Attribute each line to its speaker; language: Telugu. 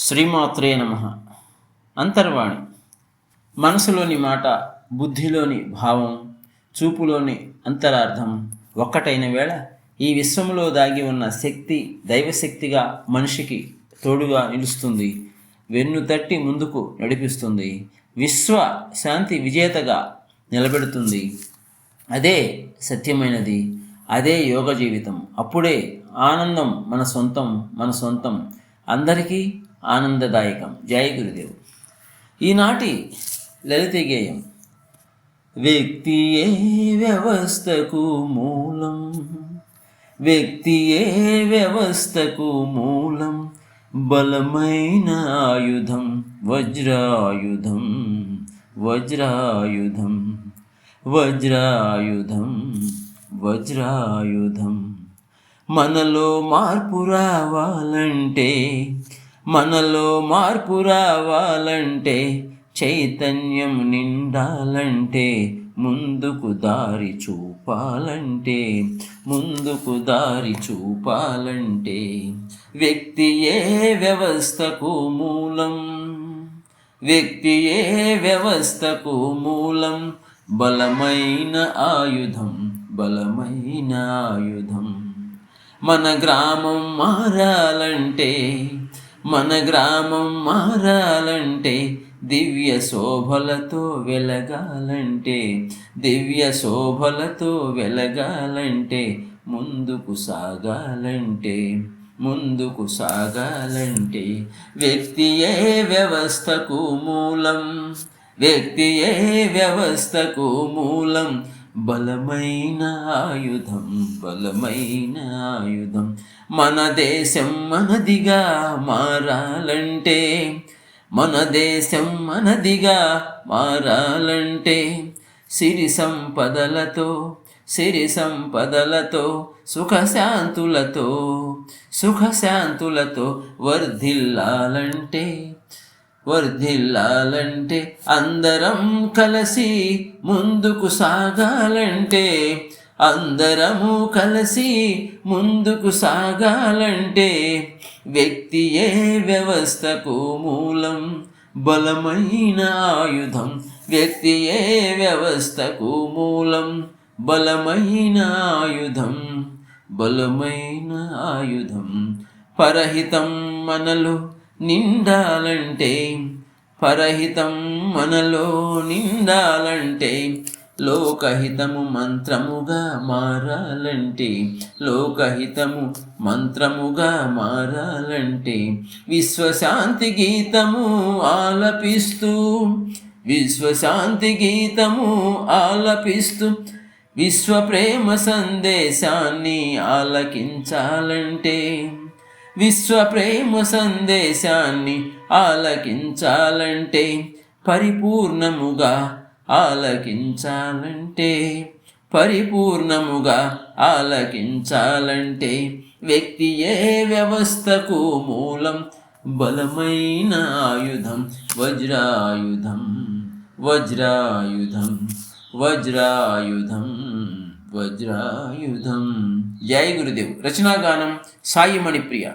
Speaker 1: శ్రీమాత్రే నమ. అంతర్వాణి. మనసులోని మాట బుద్ధిలోని భావం చూపులోని అంతరార్థం ఒక్కటైన వేళ ఈ విశ్వంలో దాగి ఉన్న శక్తి దైవశక్తిగా మనిషికి తోడుగా నిలుస్తుంది. వెన్ను తట్టి ముందుకు నడిపిస్తుంది. విశ్వ శాంతి విజేతగా నిలబెడుతుంది. అదే సత్యమైనది. అదే యోగ జీవితం. అప్పుడే ఆనందం మన సొంతం మన సొంతం. అందరికీ ఆనందదాయకం. జయ గురుదేవ్. ఈనాటి లలిత గేయం వ్యక్తియే వ్యవస్థకు మూలం వ్యక్తియే వ్యవస్థకు మూలం బలమైన ఆయుధం వజ్రాయుధం వజ్రాయుధం వజ్రాయుధం వజ్రాయుధం. మనలో మార్పు రావాలంటే మనలో మార్పు రావాలంటే చైతన్యం నిండాలంటే ముందుకు దారి చూపాలంటే ముందుకు దారి చూపాలంటే వ్యక్తియే వ్యవస్థకు మూలం? వ్యక్తియే వ్యవస్థకు మూలం? బలమైన ఆయుధం బలమైన ఆయుధం. మన గ్రామం మారాలంటే మన గ్రామం మారాలంటే దివ్య శోభలతో వెలగాలంటే దివ్య శోభలతో వెలగాలంటే ముందుకు సాగాలంటే ముందుకు సాగాలంటే. వ్యక్తియే వ్యవస్థకు మూలం వ్యక్తియే వ్యవస్థకు మూలం బలమైన ఆయుధం బలమైన ఆయుధం. మన దేశం మనదిగా మారాలంటే మన దేశం మనదిగా మారాలంటే సిరి సంపదలతో సిరి సంపదలతో సుఖశాంతులతో సుఖశాంతులతో వర్ధిల్లాలంటే వర్ధిల్లాలంటే అందరం కలిసి ముందుకు సాగాలంటే అందరము కలిసి ముందుకు సాగాలంటే వ్యక్తియే వ్యవస్థకు మూలం బలమైన ఆయుధం. వ్యక్తియే వ్యవస్థకు మూలం బలమైన ఆయుధం బలమైన ఆయుధం. పరహితం మనలు నిండాలంటే పరహితం మనలో నిండాలంటే లోకహితము మంత్రముగా మారాలంటే లోకహితము మంత్రముగా మారాలంటే విశ్వశాంతి గీతము ఆలపిస్తూ విశ్వశాంతి గీతము ఆలపిస్తూ విశ్వ ప్రేమ సందేశాన్ని ఆలకించాలంటే విశ్వ ప్రేమ సందేశాన్ని ఆలకించాలంటే పరిపూర్ణముగా ఆలకించాలంటే పరిపూర్ణముగా ఆలకించాలంటే వ్యక్తి ఏ వ్యవస్థకు మూలం? బలమైన ఆయుధం వజ్రాయుధం వజ్రాయుధం వజ్రాయుధం వజ్రాయుధం. జై గురుదేవ్. రచనాగానం సాయి మణిప్రియ.